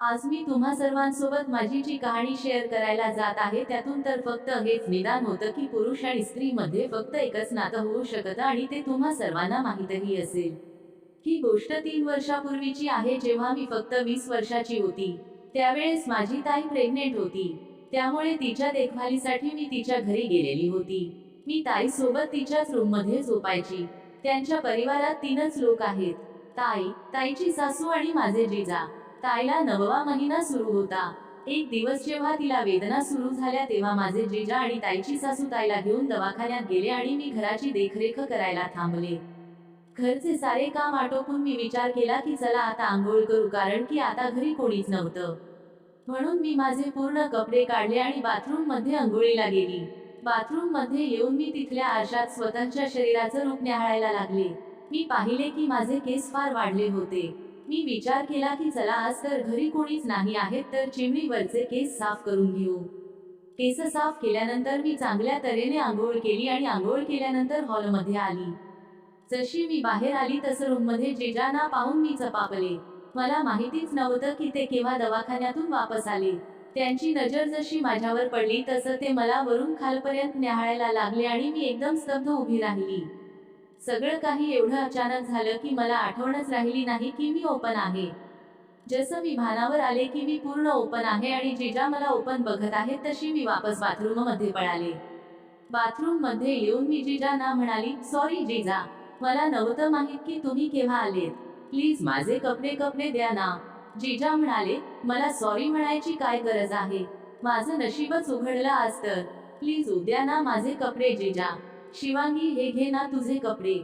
आज मी तुम्हा सर्वांसोबत माझी जी कहाणी शेअर करायला जात आहे त्यातून तर फक्त हेच निदान होतं की पुरुष आणि स्त्रीमध्ये फक्त एकच नातं होऊ शकतं आणि ते तुम्हा सर्वांना माहीतही असेल. ही गोष्ट तीन वर्षापूर्वीची आहे जेव्हा मी फक्त वीस वर्षाची होती. त्यावेळेस माझी ताई प्रेग्नेंट होती. त्यामुळे तिच्या देखभालीसाठी मी तिच्या घरी गेलेली होती. मी ताई सोबत तिच्याच रूममध्ये झोपायची. त्यांच्या परिवारात तीनच लोक आहेत. ताई ताईची सासू आणि माझे जिजा. ताईला नववा महिना सुरू होता. एक दिवस जेव्हा तिला वेदना सुरू झाल्या तेव्हा माझे जिजा आणि ताईची सासू ताईला घेऊन दवाखान्यात गेले आणि मी घराची देखरेख करायला थांबले. घरचे सारे काम आटोपून मी विचार केला की चला आता आंघोळ करू कारण की आता घरी कोणीच नव्हतं. म्हणून मी माझे पूर्ण कपडे काढले आणि बाथरूममध्ये आंघोळीला गेली. बाथरूममध्ये येऊन मी तिथल्या आरशात स्वतःच्या शरीराचं रूप न्याहाळायला लागले. मी पाहिले की माझे केस फार वाढले होते. मी विचार केला की चला आज तर घरी कोणीच नाही आहेत तर चिमणीवरचे केस साफ करून घेऊ. केस साफ केल्यानंतर मी चांगल्या तऱ्हेने आंघोळ केली आणि आंघोळ केल्यानंतर हॉलमध्ये आली. जशी मी बाहेर आली तसं रूममध्ये जेजाना पाहून मी चपापले. मला माहितीच नव्हतं की ते केव्हा दवाखान्यातून वापस आले. त्यांची नजर जशी माझ्यावर पडली तसं ते मला वरून खालपर्यंत न्याहाळायला लागले आणि मी एकदम स्तब्ध उभी राहिली. सगळं काही एवढं अचानक झालं की मला आठवणच राहिली नाही की मी ओपन आहे. जसं मी भानावर आले की मी पूर्ण ओपन आहे आणि जिजा मला ओपन बघत आहे तशी मी वापस बाथरूममध्ये पळाले. बाथरूममध्ये येऊन मी जिजाना म्हणाली सॉरी जिजा. मला नव्हतं माहीत की तुम्ही केव्हा आलेत. प्लीज माझे कपडे कपडे द्या ना. जिजा म्हणाले मला सॉरी म्हणायची काय गरज आहे? माझं नशीबच उघडलं आज तर. प्लीज उद्या ना माझे कपडे जिजा. शिवांगी हे घे ना तुझे कपडे.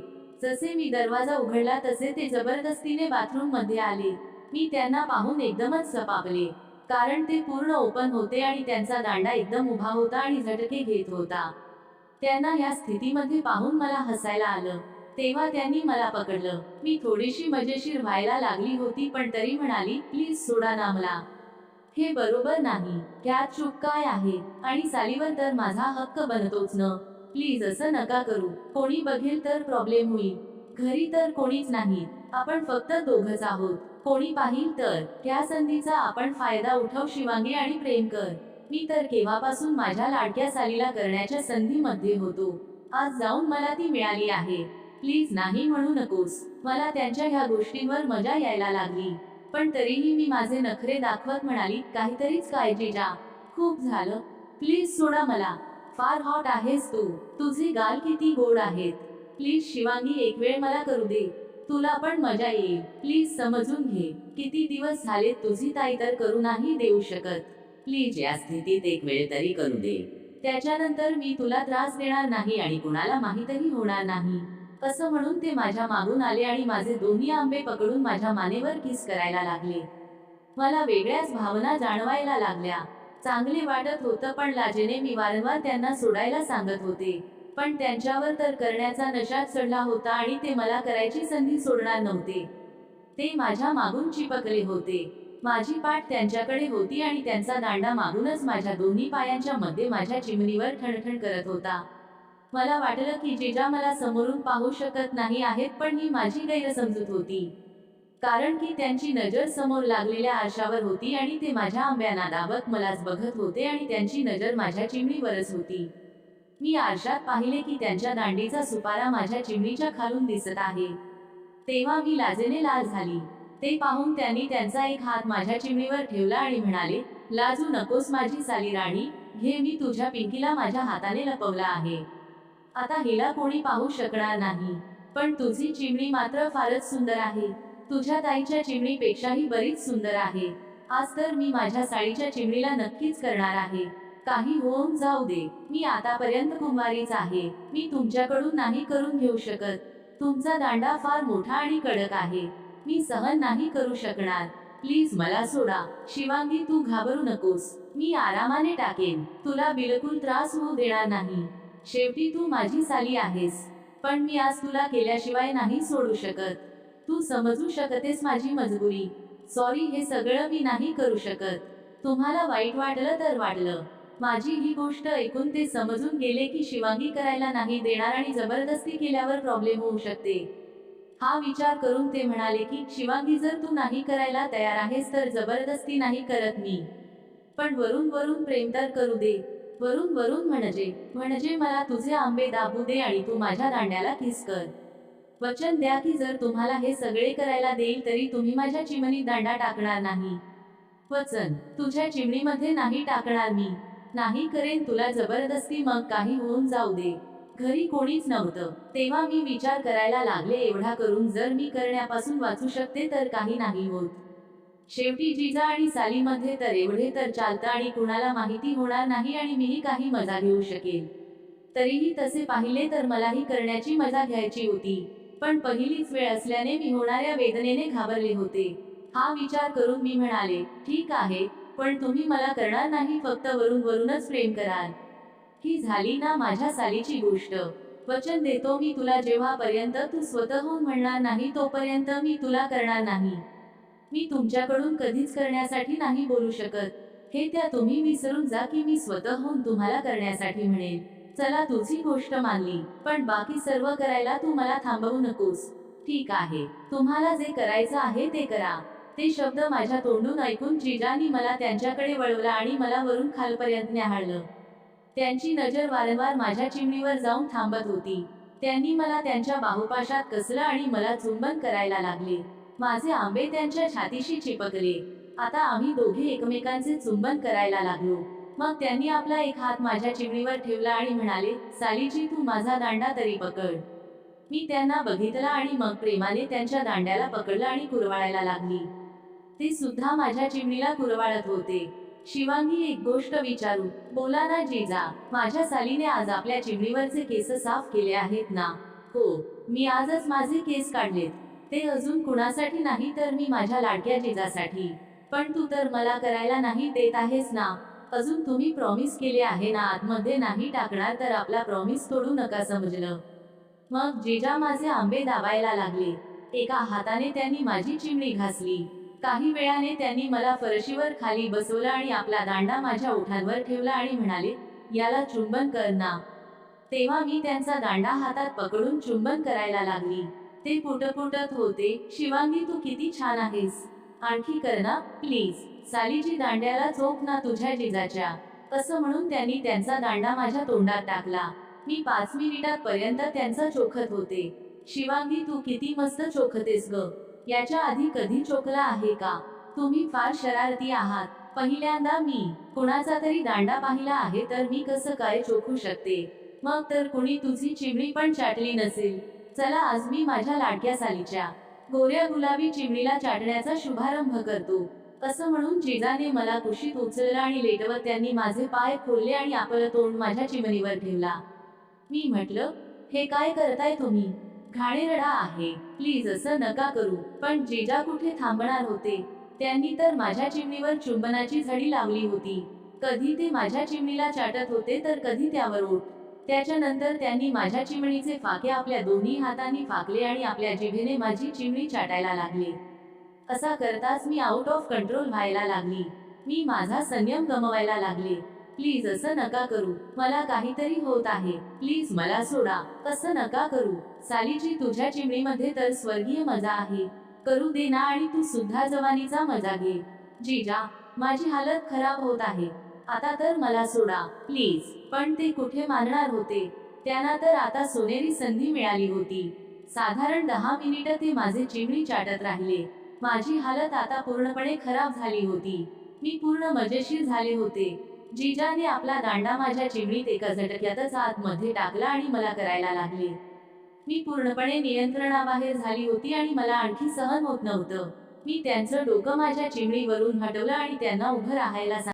जसे मी दरवाजा उघडला तसे ते जबरदस्तीने बाथरूममध्ये आले. मी त्यांना पाहून एकदमच सपापले कारण ते पूर्ण ओपन होते आणि त्यांचा दांडा एकदम उभा होता आणि झटके घेत होता. त्यांना या स्थितीमध्ये पाहून मला हसायला आलं. तेव्हा त्यांनी मला पकडलं. मी थोडीशी मजेशीर व्हायला लागली होती पण तरी म्हणाली प्लीज सोडा ना मला. हे बरोबर नाही. त्यात चूक काय आहे? आणि सालीवर तर माझा हक्क बनतोच न. प्लीज असं नका करू. कोणी बघेल तर प्रॉब्लेम होईल. घरी तर कोणीच नाही. आपण फक्त दोघच आहोत. कोणी पाहिल तर त्या संधीचा आपण फायदा उठव शिवांगी आणि प्रेम कर. मी तर केव्हापासून माझ्या लाडक्या सालीला करण्याच्या संधीमध्ये होतो. आज जाऊन मला ती मिळाली आहे. प्लीज नाही म्हणू नकोस. मला त्यांच्या ह्या गोष्टींवर मजा यायला लागली. पण तरीही मी माझे नखरे दाखवत म्हणाली काहीतरीच काळजी जा खूप झालं. प्लीज सोडा मला. फार हॉट आहेस तू. तुझे गाल किती गोड आहेत. प्लीज शिवांगी एक वेळ मला करू दे. तुला पण मजा येईल. प्लीज समजून घे. किती दिवस झाले तुझी ताई तर करू नाही देऊ शकत. प्लीज या स्थितीत एक वेळ तरी करू दे. त्याच्यानंतर मी तुला त्रास देणार नाही आणि कुणाला माहीतही होणार नाही. असं म्हणून ते माझ्या मागून आले आणि माझे दोन्ही आंबे पकडून माझ्या मानेवर किस करायला लागले. मला वेगळ्याच भावना जाणवायला लागल्या. चांगले वाटत होतं पण लाजेने मी वारंवार त्यांना सोडायला सांगत होते. पण त्यांच्यावर तर करण्याचा नशात चढला होता आणि ते मला करायची संधी सोडणार नव्हते. ते माझ्या मागून चिपकले होते. माझी पाठ त्यांच्याकडे होती आणि त्यांचा दांडा मागूनच माझ्या दोन्ही पायांच्या मध्ये माझ्या चिमणीवर ठणठण करत होता. मला वाटलं की जेजा मला समोरून पाहू शकत नाही आहेत पण ही माझी गैरसमजूत होती. कारण की त्यांची नजर समोर लागलेल्या आरशावर होती आणि ते माझ्या आंब्यांना दाबत मलाच बघत होते आणि त्यांची नजर माझ्या चिमणीवरच होती. मी आरशात पाहिले की त्यांच्या दांडीचा सुपारा माझ्या चिमणीच्या खालून दिसत आहे. तेव्हा मी लाजेने लाज झाली. ते पाहून त्यांनी त्यांचा एक हात माझ्या चिमणीवर ठेवला आणि म्हणाले लाजू नकोस माझी साली राणी घे मी तुझ्या पिंकीला माझ्या हाताने लपवला आहे. आता हिला कोणी पाहू शकणार नाही. पण तुझी चिमणी मात्र फारच सुंदर आहे. तुझ्या ताईच्या चिमणीपेक्षाही बरीच सुंदर आहे. आज तर मी माझ्या साडीच्या चिमणीला नक्कीच करणार आहे. काही होऊन जाऊ दे. मी आतापर्यंत कुमारीच आहे. मी तुमच्याकडून नाही करून घेऊ शकत. तुमचा दांडा फार मोठा आणि कडक आहे. मी सहन नाही करू शकणार. प्लीज मला सोडा. शिवांगी तू घाबरू नकोस. मी आरामाने टाकेन. तुला बिलकुल त्रास होऊ देणार नाही. शेवटी तू माझी साली आहेस. पण मी आज तुला केल्याशिवाय नाही सोडू शकत. तू समजू शकतेस माझी मजबुरी. सॉरी हे सगळं मी नाही करू शकत. तुम्हाला वाईट वाटलं तर वाटलं. माझी ही गोष्ट ऐकून ते समजून गेले की शिवांगी करायला नाही देणार आणि जबरदस्ती केल्यावर प्रॉब्लेम होऊ शकते. हा विचार करून ते म्हणाले की शिवांगी जर तू नाही करायला तयार आहेस तर जबरदस्ती नाही करत मी. पण वरून वरून प्रेम तर करू दे. वरून वरून म्हणजे म्हणजे मला तुझे आंबे दाबू दे आणि तू माझ्या दांड्याला किस कर. वचन द्या की जर तुम्हाला हे सगळे करायला देईल तरी तुम्ही माझ्या चिमणीत दांडा टाकणार नाही. वचन तुझ्या चिमणीमध्ये नाही टाकणार मी. नाही करेन तुला जबरदस्ती मग काही होऊन जाऊ दे. घरी कोणीच नव्हतं. तेव्हा मी विचार करायला लागले एवढा करून जर मी करण्यापासून वाचू शकते तर काही नाही होत. शेवटी जिजा आणि सालीमध्ये तर एवढे तर चालतं आणि कुणाला माहिती होणार नाही आणि मीही काही मजा घेऊ शकेल तरीही तसे पाहिले तर मलाही करण्याची मजा घ्यायची होती. पण पहिलीच वेळ असल्याने मी होणाऱ्या वेदनेने घाबरले होते. हा विचार करून मी म्हणाले ठीक आहे पण तुम्ही मला करणार नाही फक्त वरून वरूनच प्रेम कराल. ही झाली ना माझ्या सालीची गोष्ट. वचन देतो मी तुला जेव्हापर्यंत तू स्वतःहून म्हणणार नाही तोपर्यंत मी तुला करणार नाही. मी तुमच्याकडून कधीच करण्यासाठी नाही बोलू शकत. हे त्या तुम्ही विसरून जा की मी स्वतःहून तुम्हाला करण्यासाठी म्हणेन. चला तुझी गोष्ट मानली पण बाकी सर्व करायला तू मला थांबवू नकोस. ठीक आहे तुम्हाला जे करायचं आहे ते करा. ते शब्द माझ्या तोंडून ऐकून जिजानी मला त्यांच्याकडे वळवला आणि मला वरून खालपर्यंत न्याहाळलं. त्यांची नजर वारंवार माझ्या चिमणीवर जाऊन थांबत होती. त्यांनी मला त्यांच्या बाहुपाशात कसलं आणि मला चुंबन करायला लागले. माझे आंबे त्यांच्या छातीशी चिपकले. आता आम्ही दोघे एकमेकांचे चुंबन करायला लागलो. मग त्यांनी आपला एक हात माझ्या चिमणीवर ठेवला आणि म्हणाले सालीजी तू माझा दांडा तरी पकड. मी त्यांना बघितला आणि मग प्रेमाने त्यांच्या दांड्याला पकडलं आणि कुरवाळायला लागली. ते सुद्धा माझ्या चिमणीला कुरवाळत होते. शिवांगी एक गोष्ट विचारू. बोला ना जिजा माझ्या सालीने आज आपल्या चिमणीवरचे केस साफ केले आहेत ना? हो मी आजच माझे केस काढलेत. ते अजून कुणासाठी नाही तर मी माझ्या लाडक्या जिजासाठी. पण तू तर मला करायला नाही देत आहेस ना? अजून तुम्ही प्रॉमिस केले आहे ना आतमध्ये नाही टाकणार तर आपला प्रॉमिस तोडू नका समजलं. मग जेजा माझे आंबे दाबायला लागले एका हाताने त्यांनी माझी चिमणी घासली. काही वेळाने त्यांनी मला फरशीवर खाली बसवलं आणि आपला दांडा माझ्या ओठांवर ठेवला आणि म्हणाले याला चुंबन कर ना. तेव्हा मी त्यांचा दांडा हातात पकडून चुंबन करायला लागली. ते पुटपुटत होते शिवांगी तू किती छान आहेस. आणखी कर ना प्लीज. सालीची दांड्याला चोप ना तुझ्या जिजाच्या. असं म्हणून त्यांनी त्यांचा दांडा माझ्या तोंडात टाकला. मी पाच मिनिटात पर्यंत त्यांचा चोखत होते. शिवांगी तू किती मस्त चोखतेस ग. याच्या आधी कधी चोखला आहे का? तुम्ही फार शरारती आहात. पहिल्यांदा मी कुणाचा तरी दांडा पाहिला आहे तर मी कसं काय चोखू शकते? मग तर कुणी तुझी चिमणी पण चाटली नसेल. चला आज मी माझ्या लाडक्या सालीच्या. गोऱ्या गुलाबी चिमणीला चाटण्याचा शुभारंभ करतो. असं म्हणून जिजाने मला कुशीत उचललं आणि लेटवत त्यांनी माझे पाय खोलले आणि आपलं तोंड माझ्या चिमणीवर ठेवला. मी म्हटलं हे काय करताय तुम्ही? घाणेरडा आहे. प्लीज असं नका करू. पण जिजा कुठे थांबणार होते? त्यांनी तर माझ्या चिमणीवर चुंबनाची झडी लावली होती. कधी ते माझ्या चिमणीला चाटत होते तर कधी त्यावर ओठ. त्याच्यानंतर त्यांनी माझ्या चिमणीचे फाके आपल्या दोन्ही हातांनी फाकले आणि आपल्या जिभेने माझी चिमणी चाटायला लागली. असा करताच मी आउट ऑफ कंट्रोल व्हायला लागली. मी माझा संयम गमवायला लागले. प्लीज असं नका करू. मला काहीतरी होत आहे. प्लीज मला सोडा. असं नका करू. सालीची तुझ्या चिमणीमध्ये तर स्वर्गीय मजा आहे. करू दे ना आणि तू सुद्धा जवानीचा मजा घे. जीजा माझी हालत खराब होत आहे. आता तर मला सोडा. प्लीज पण ते कुठे मानणार होते? त्यांना तर आता सोनेरी संधी मिळाली होती. साधारण दहा मिनिटं ते माझे चिमणी चाटत राहिले. माझी हालत आता पूर्णपणे खराब झाली होती. मी पूर्ण मजेशीर झाले होते. जिजाने आपला दांडा माझ्या चिमणीत एका झटक्यातच आतमध्ये टाकला आणि मला करायला लागले. मी पूर्णपणे नियंत्रणाबाहेर झाली होती आणि मला आणखी सहन होत नव्हतं. मी त्यांचं डोकं माझ्या चिमणीवरून हटवलं आणि त्यांना उभं राहायला सांग